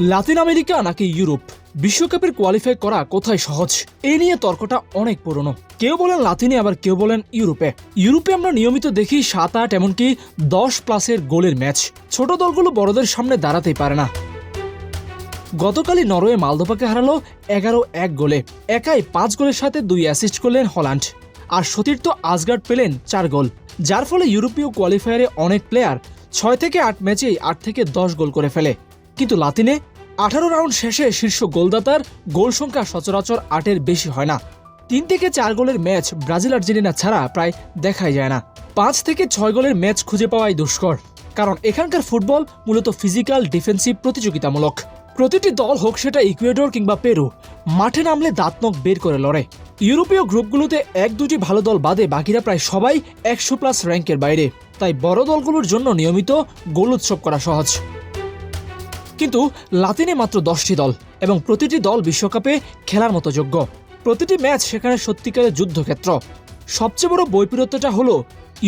Latin America নাকি Europe? বিশ্বকাপের qualify করা কোথায় সহজ? এই নিয়ে তর্কটা অনেক পুরনো। কেউ বলেন লাতিনে, আবার কেউ বলেন ইউরোপে। ইউরোপে আমরা নিয়মিত দেখি সাত আট, এমনকি দশ প্লাসের গোলের ম্যাচ। ছোট দলগুলো বড়দের সামনে দাঁড়াতেই পারে না। গতকালই নরওয়ে মালদোপাকে হারালো এগারো এক গোলে। একাই পাঁচ গোলের সাথে দুই অ্যাসিস্ট করলেন হল্যান্ড। আর সতীর্থ আজগার্ড পেলেন চার গোল। যার ফলে ইউরোপীয় কোয়ালিফায়ারে অনেক প্লেয়ার ছয় থেকে আট ম্যাচেই আট থেকে দশ গোল করে ফেলে। কিন্তু লাতিনে আঠারো রাউন্ড শেষে শীর্ষ গোলদাতার গোল সংখ্যা সচরাচর আটের বেশি হয় না। তিন থেকে চার গোলের ম্যাচ ব্রাজিল আর্জেন্টিনা ছাড়া প্রায় দেখাই যায় না। পাঁচ থেকে ছয় গোলের ম্যাচ খুঁজে পাওয়াই দুষ্কর, কারণ এখানকার ফুটবল মূলত ফিজিক্যাল, ডিফেন্সিভ, প্রতিযোগিতামূলক। প্রতিটি দল হোক সেটা ইকুয়েডর কিংবা পেরু, মাঠে নামলে দাঁতনক বের করে লড়ে। ইউরোপীয় গ্রুপগুলোতে এক দুটি ভালো দল বাদে বাকিরা প্রায় সবাই একশো প্লাস র্যাঙ্কের বাইরে। তাই বড় দলগুলোর জন্য নিয়মিত গোল উৎসব করা সহজ। কিন্তু লাতিনে মাত্র দশটি দল এবং প্রতিটি দল বিশ্বকাপে খেলার মতো যোগ্য। প্রতিটি ম্যাচ সেখানে সত্যিকারের যুদ্ধক্ষেত্র। সবচেয়ে বড় বৈপরীত্যটা হলো,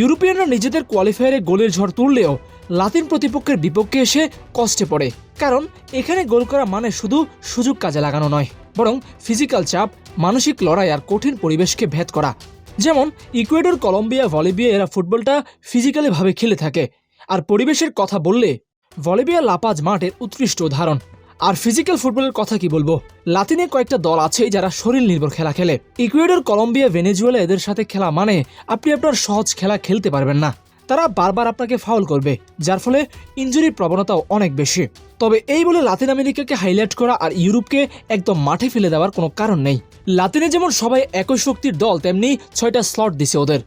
ইউরোপিয়ানরা নিজেদের কোয়ালিফায়ারে গোলের ঝড় তুললেও লাতিন প্রতিপক্ষের বিপক্ষে এসে কষ্টে পড়ে। কারণ এখানে গোল করা মানে শুধু সুযোগ কাজে লাগানো নয়, বরং ফিজিক্যাল চাপ, মানসিক লড়াই আর কঠিন পরিবেশকে ভেদ করা। যেমন, ইকুয়েডর, কলম্বিয়া ভলিবিয়া এরা ফুটবলটা ফিজিক্যালি ভাবে খেলে থাকে। আর পরিবেশের কথা বললে ভলিবিয়া লাপাজ মাঠের উৎকৃষ্ট উদাহরণ। আর ফিজিক্যাল ফুটবলের কথা কি বলব? লাতিনে কয়েকটা দল আছে যারা শরীর নির্ভর খেলা খেলে। ইকুয়েডর, কলম্বিয়া, ভেনেজুয়েলা এদের সাথে খেলা মানে আপনি আপনার সহজ খেলা খেলতে পারবেন না। তারা বারবার আপনাকে ফাউল করবে, যার ফলে ইঞ্জুরির প্রবণতাও অনেক বেশি। তবে এই বলে লাতিন আমেরিকাকে হাইলাইট করা আর ইউরোপকে একদম মাঠে ফেলে দেওয়ার কোনো কারণ নেই। লাতিনে যেমন সবাই একই শক্তির দল, তেমনি ছয়টা স্লট দিছে ওদের।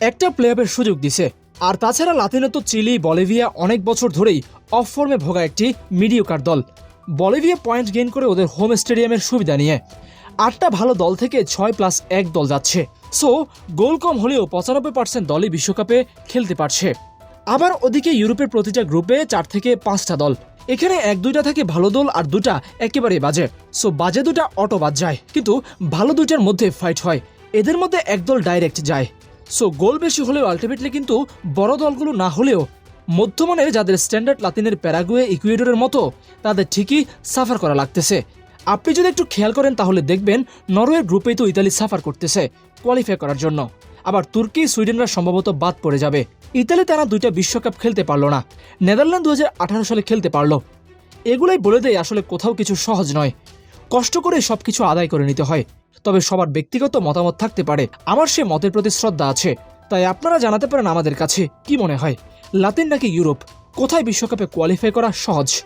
একটা প্লে অফের সুযোগ দিছে। আর তাছাড়া লাতিনে তো চিলি, বলিভিয়া অনেক বছর ধরেই অফ ফর্মে ভোগা একটি মিডিওকার দল। বলিভিয়া পয়েন্ট গেইন করে ওদের হোম স্টেডিয়ামের সুবিধা নিয়ে আটটা ভালো দল থেকে ছয় প্লাস এক দল যাচ্ছে। সো গোল কম হলেও পঁচানব্বই পার্সেন্ট দলই বিশ্বকাপে খেলতে পারছে। আবার ওদিকে ইউরোপের প্রতিটা গ্রুপে চার থেকে পাঁচটা দল। এখানে এক দুইটা থাকে ভালো দল আর দুটা একেবারে বাজে। সো বাজে দুটা অটো বাদ যায়। কিন্তু ভালো দুইটার মধ্যে ফাইট হয়। এদের মধ্যে একদল ডাইরেক্ট যায়। সো গোল বেশি হলেও আলটিমেটলি কিন্তু বড় দলগুলো না হলেও মধ্যমানের যাদের স্ট্যান্ডার্ড লাতিনের প্যারাগুয়ে ইকুয়েডরের মতো, তাদের ঠিকই সাফার করা লাগতেছে। আপনি যদি একটু খেয়াল করেন তাহলে দেখবেন নরওয়ের গ্রুপেই তো ইতালি সাফার করতেছে কোয়ালিফাই করার জন্য। আবার তুর্কি, সুইডেনরা সম্ভবত বাদ পড়ে যাবে। ইতালি তারা দুইটা বিশ্বকাপ খেলতে পারল না। নেদারল্যান্ড দু হাজার আঠারো সালে খেলতে পারল। এগুলাই বলে দেয় আসলে কোথাও কিছু সহজ নয়। কষ্ট করে সবকিছু আদায় করে নিতে হয়। তবে সবার ব্যক্তিগত মতামত থাকতে পারে। আমার সে মতের প্রতি শ্রদ্ধা আছে। তাই আপনারা জানাতে পারেন আমাদের কাছে কি মনে হয়। লাতিন নাকি ইউরোপ? কোথায় বিশ্বকাপে কোয়ালিফাই করা সহজ?